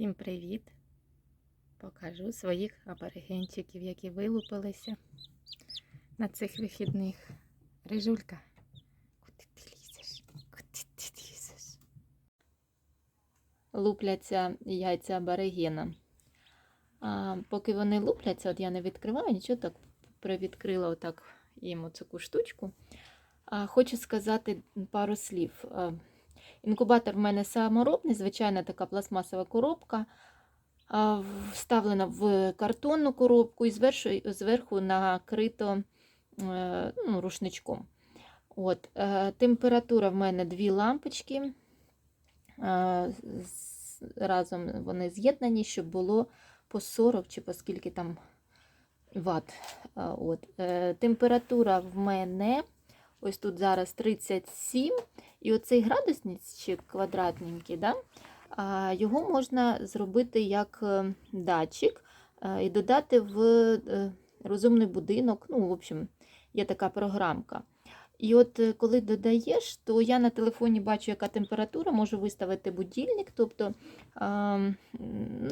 Всім привіт! Покажу своїх аборигенчиків, які вилупилися на цих вихідних. Рижулька, куди ти лізеш? Куди ти лізеш? Лупляться яйця аборигена. А поки вони лупляться, от я не відкриваю, нічого так привідкрила отак їм таку штучку. А, хочу сказати пару слів. Інкубатор в мене саморобний, звичайна така пластмасова коробка, вставлена в картонну коробку і зверху, накрито е, ну, рушничком. От, е, температура в мене дві лампочки. е, Разом вони з'єднані, щоб було по 40 чи по скільки там ватт. А, От. Температура в мене ось тут зараз 37. І оцей градусник квадратненький, да, його можна зробити як е, датчик е, і додати в е, розумний будинок. Ну, в общем, є така програмка. І от коли додаєш, то я на телефоні бачу, яка температура, можу виставити будильник, тобто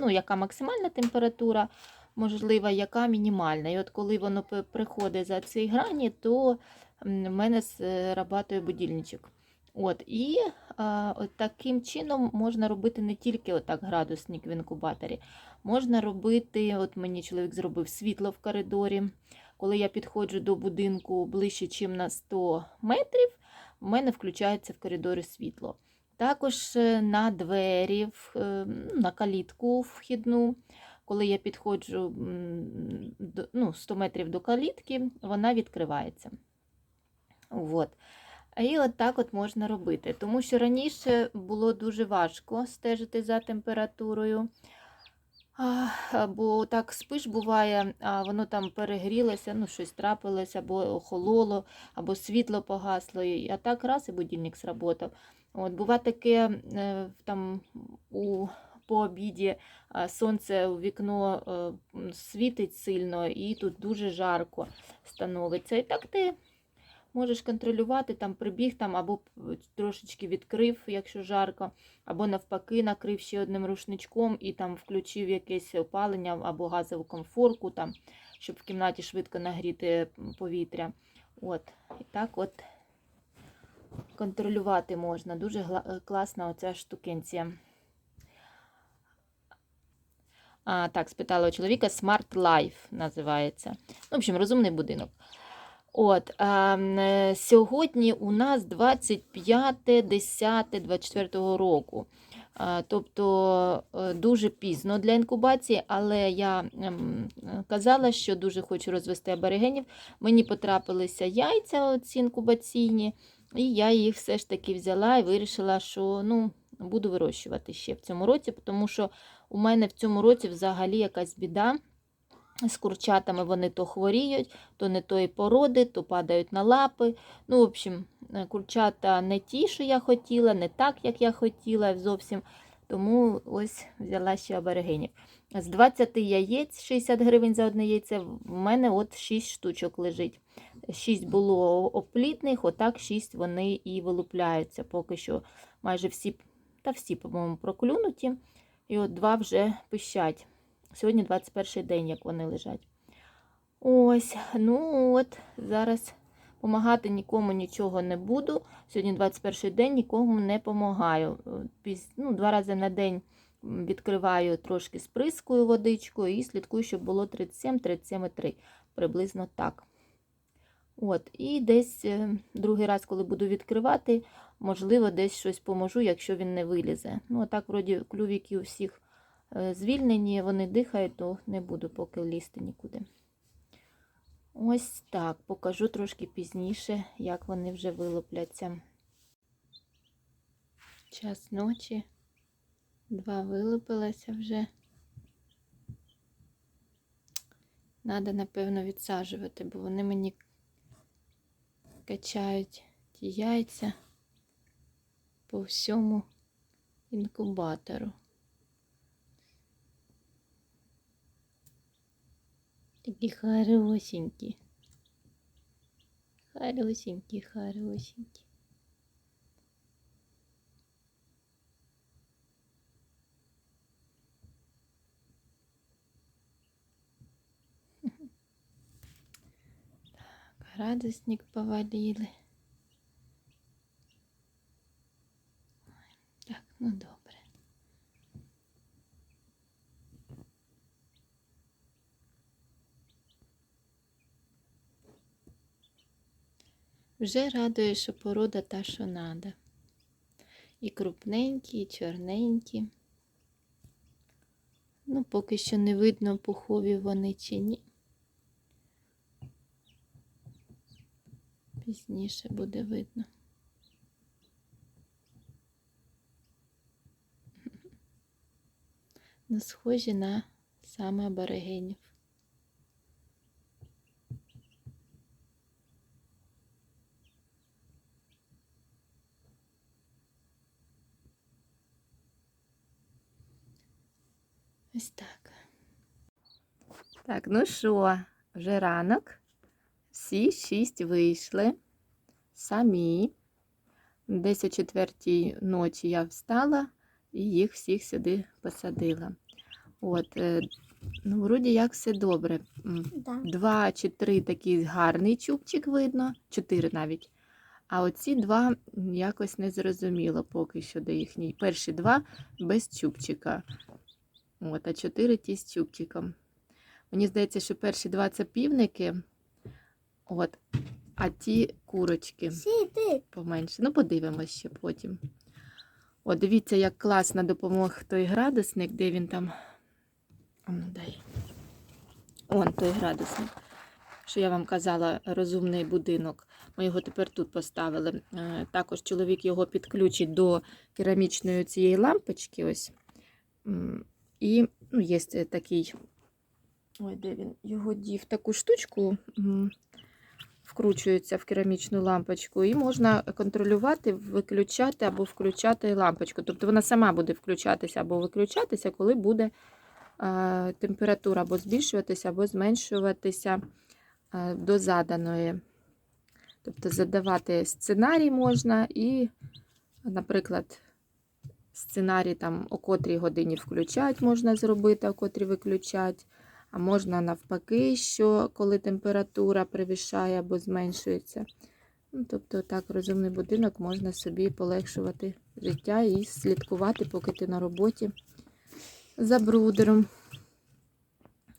ну, яка максимальна температура, можливо, яка мінімальна. І от коли воно приходить за ці грані, то в мене срабатує будильничок. От, і а, от таким чином можна робити не тільки отак градусник в інкубаторі. Можна робити, от мені чоловік зробив світло в коридорі. Коли я підходжу до будинку ближче, ніж на 100 метрів, в мене включається в коридорі світло. Також е, на двері, е, на калітку вхідну. Коли я підходжу ну, 100 метрів до калітки, вона відкривається. От. І от так от можна робити. Тому що раніше було дуже важко стежити за температурою. Бо так спиш буває, а воно там перегрілося, ну щось трапилося, або охололо, або світло погасло. А так раз і будильник сработав. От, бува таке е, там у по обіді сонце у вікно е, світить сильно, і тут дуже жарко становиться. І так ти можеш контролювати, там прибіг там або трошечки відкрив, якщо жарко, або навпаки накрив ще одним рушничком і там включив якесь опалення або газову комфорку, там, щоб в кімнаті швидко нагріти повітря. От. І так от контролювати можна. Дуже е, класна оця штукенція. А, так, спитала у чоловіка Smart Life називається. Ну, в общем, розумний будинок. От, е, сьогодні у нас 25.10.24 року. Тобто е, дуже пізно для інкубації, але я ем, е, казала, що дуже хочу розвести аборигенів. Мені потрапилися яйця оці інкубаційні, і я їх все ж таки взяла і вирішила, що ну, буду вирощувати ще в цьому році, тому що у мене в цьому році взагалі якась біда. З курчатами вони то хворіють, то не тої породи, то падають на лапи. Ну, в общем, е, курчата не ті, що я хотіла, не так, як я хотіла зовсім. Тому ось взяла ще аборигенів. З 20 яєць 60 гривень за одне яйце, в мене от 6 штучок лежить. 6 було оплітних, отак 6 вони і вилупляються. Поки що майже всі, та всі, по-моєму, проклюнуті. І от два вже пищать. Сьогодні 21 день, як вони лежать. Ось, ну от, зараз допомагати нікому нічого не буду. Сьогодні 21 день, нікому не допомагаю. Ну, два рази на день відкриваю трошки сприскую водичкою і слідкую, щоб було 37-37,3. Приблизно так. От, і десь е, другий раз, коли буду відкривати, можливо, десь щось поможу, якщо він не вилізе. Ну, а так, вроді, клювіки у всіх звільнені, вони дихають, то не буду поки лізти нікуди. Ось так, покажу трошки пізніше, як вони вже вилупляться. Час ночі. Два вилупилися вже. Надо, напевно, відсаджувати, бо вони мені качають ті яйця по всьому інкубатору. Такие хорошенькие. Хорошенькие, хорошенькие. Радостник повалили. Так, ну да. Вже радує, що порода та, що надо. І крупненькі, і чорненькі. Ну, поки що не видно, пухові вони чи ні. Пізніше буде видно. Ну, схожі на саме аборигенів. Ось так. Так, ну що, вже ранок. Всі шість вийшли самі. Десь о четвертій ночі я встала і їх всіх сюди посадила. От, е, ну, вроді як все добре. Да. Два чи три такі гарний чубчик видно, чотири навіть. А оці два якось не зрозуміло поки що до їхній. Перші два без чубчика. От, а чотири ті з чубчиком. Мені здається, що перші два це півники, от, а ті курочки поменше. Ну, подивимось ще потім. О, дивіться, як класно допомог той градусник, де він там. А ну дай. Он той градусник. Що я вам казала, розумний будинок. Ми його тепер тут поставили. Е, Також чоловік його підключить до керамічної цієї лампочки. Ось. І ну, є е, такий. Ой, де він його дів таку штучку. Вкручується в керамічну лампочку, і можна контролювати, виключати або включати лампочку. Тобто вона сама буде включатися або виключатися, коли буде е, температура або збільшуватися, або зменшуватися е, до заданої. Тобто задавати сценарій можна і, наприклад, сценарій там о котрій годині включать можна зробити, о котрій виключать. А можна навпаки, що коли температура перевищає або зменшується. Ну, тобто, так, розумний будинок можна собі полегшувати життя і слідкувати, поки ти на роботі за брудером.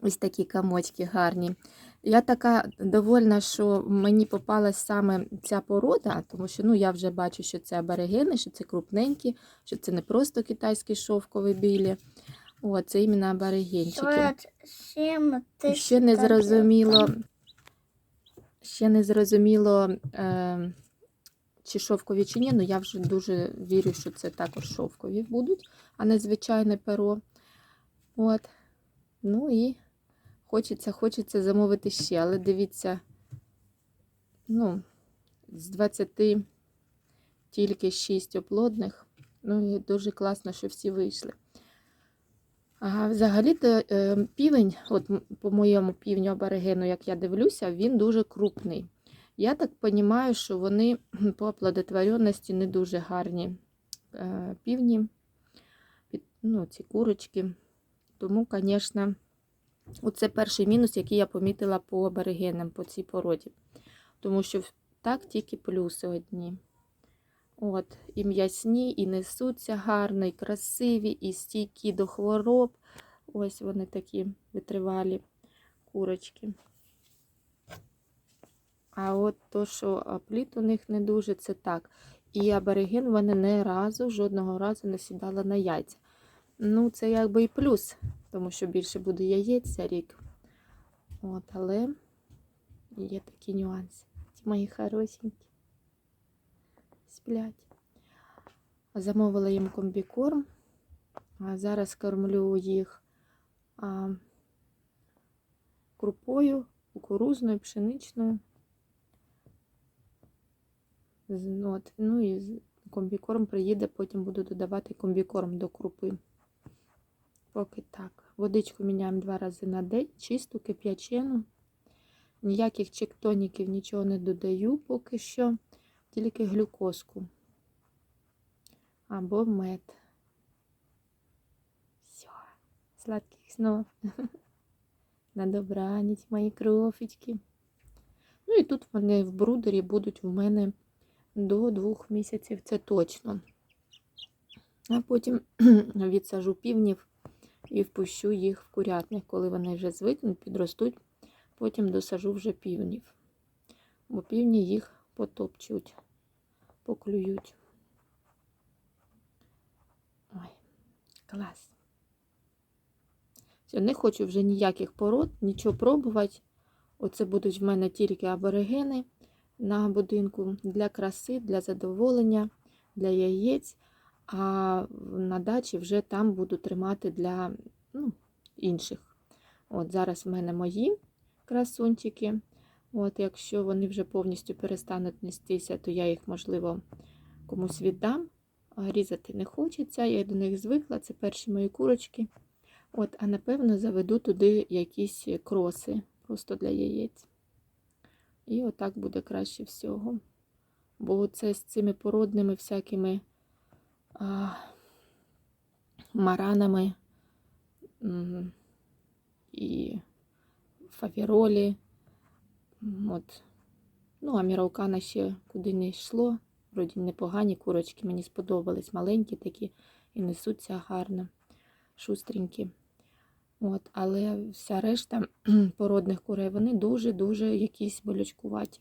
Ось такі камочки гарні. Я така довольна, що мені попалась саме ця порода, тому що ну, я вже бачу, що це аборигени, що це крупненькі, що це не просто китайські шовкові білі. О, це іменно сім І тисяч. Ще не зрозуміло, ще не зрозуміло, е, чи шовкові, чи ні. Ну я вже дуже вірю, що це також шовкові будуть, а не звичайне перо. От. Ну і хочеться, хочеться замовити ще, але дивіться, ну, з 20 тільки 6 оплодних. Ну і дуже класно, що всі вийшли. А взагалі-то е, півень, от по моєму півню аборигену, як я дивлюся, він дуже крупний. Я так розумію, що вони по оплодотворенності не дуже гарні е, півні, ну, ці курочки. Тому, звісно, це перший мінус, який я помітила по аборигенам, по цій породі. Тому що так тільки плюси одні. От, і м'ясні, і несуться гарно, і красиві, і стійкі до хвороб. Ось вони такі витривалі курочки. А от то, що а, плід у них не дуже, це так. І абориген в мене не разу, жодного разу не сідала на яйця. Ну, це якби і плюс, тому що більше буде яєць рік. От, але є такі нюанси. Ті мої хорошенькі сплять. Замовила їм комбікорм. А зараз кормлю їх крупою, кукурузною, пшеничною. От, ну і комбікорм приїде, потім буду додавати комбікорм до крупи. Поки так. Водичку міняємо два рази на день, чисту, кип'ячену. Ніяких чектоніків нічого не додаю поки що тільки глюкозку або мед. Все, сладких снов. На добраніч, мої крофічки. Ну і тут вони в брудері будуть в мене до двох місяців, це точно. А потім відсажу півнів і впущу їх в курятник, коли вони вже звикнуть, підростуть, потім досажу вже півнів. Бо півні їх потопчуть, поклюють. Ой, клас. Все, не хочу вже ніяких пород, нічого пробувати. Оце будуть в мене тільки аборигени на будинку для краси, для задоволення, для яєць. А на дачі вже там буду тримати для ну, інших. От Зараз в мене мої красунчики. От Якщо вони вже повністю перестануть нестися, то я їх, можливо, комусь віддам. Різати не хочеться, я до них звикла, це перші мої курочки. От, А напевно заведу туди якісь кроси просто для яєць. І отак буде краще всього. Бо це з цими породними всякими а, маранами і фавіролі. От. Ну, а міраукана ще куди не йшло. Вроді непогані курочки, мені сподобались. Маленькі такі і несуться гарно, шустренькі. От, але вся решта породних курей, вони дуже-дуже якісь болючкуваті.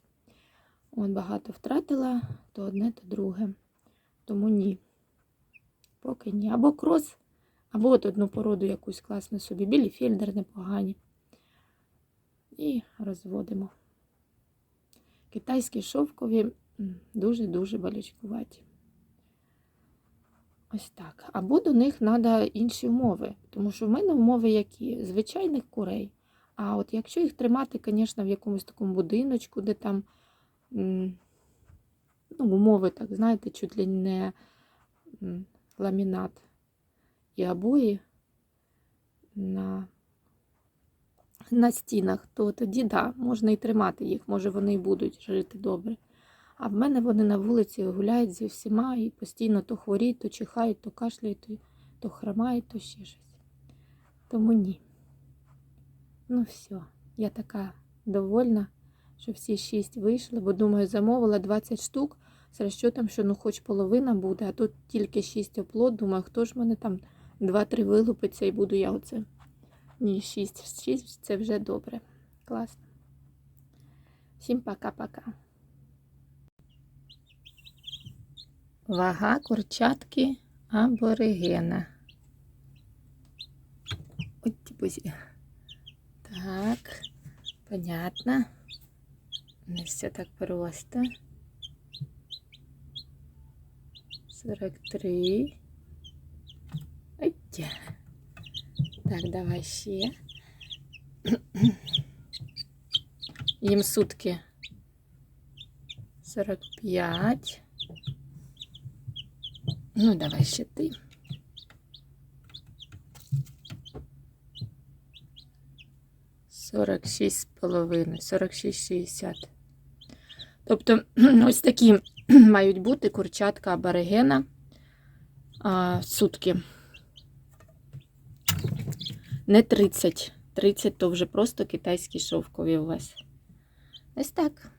От багато втратила то одне, то друге. Тому ні. Поки ні. Або крос, або от одну породу якусь класну собі. Білі фільдер непогані. І розводимо. Китайські шовкові дуже-дуже болючкуваті. Ось так. Або до них треба інші умови. Тому що в мене умови які? Звичайних курей. А от якщо їх тримати, звісно, в якомусь такому будиночку, де там ну, умови, так, знаєте, чуть ли не ламінат і обої на, на стінах, то тоді да, можна і тримати їх, може вони і будуть жити добре. А в мене вони на вулиці гуляють зі всіма і постійно то хворіють, то чихають, то кашляють, то, то хромають, то ще щось. Тому ні. Ну все, я така довольна, що всі шість вийшли, бо думаю, замовила 20 штук з розчотом, що ну хоч половина буде, а тут тільки 6 оплод. Думаю, хто ж мене там 2-3 вилупиться і буду я оце. Ні, 6. 6 це вже добре. Класно. Всім пока-пока. Вага курчатки аборигена. От бузі. Так, понятно. Не все так просто. 43. Ой. Так, давай ще. Їм сутки 45. Ну, давай ще ти. Сорок шість з половиною, сорок шість шістдесят. Тобто, ось такі мають бути курчатка аборигена а, сутки. Не 30. 30 то вже просто китайські шовкові у вас. Ось так.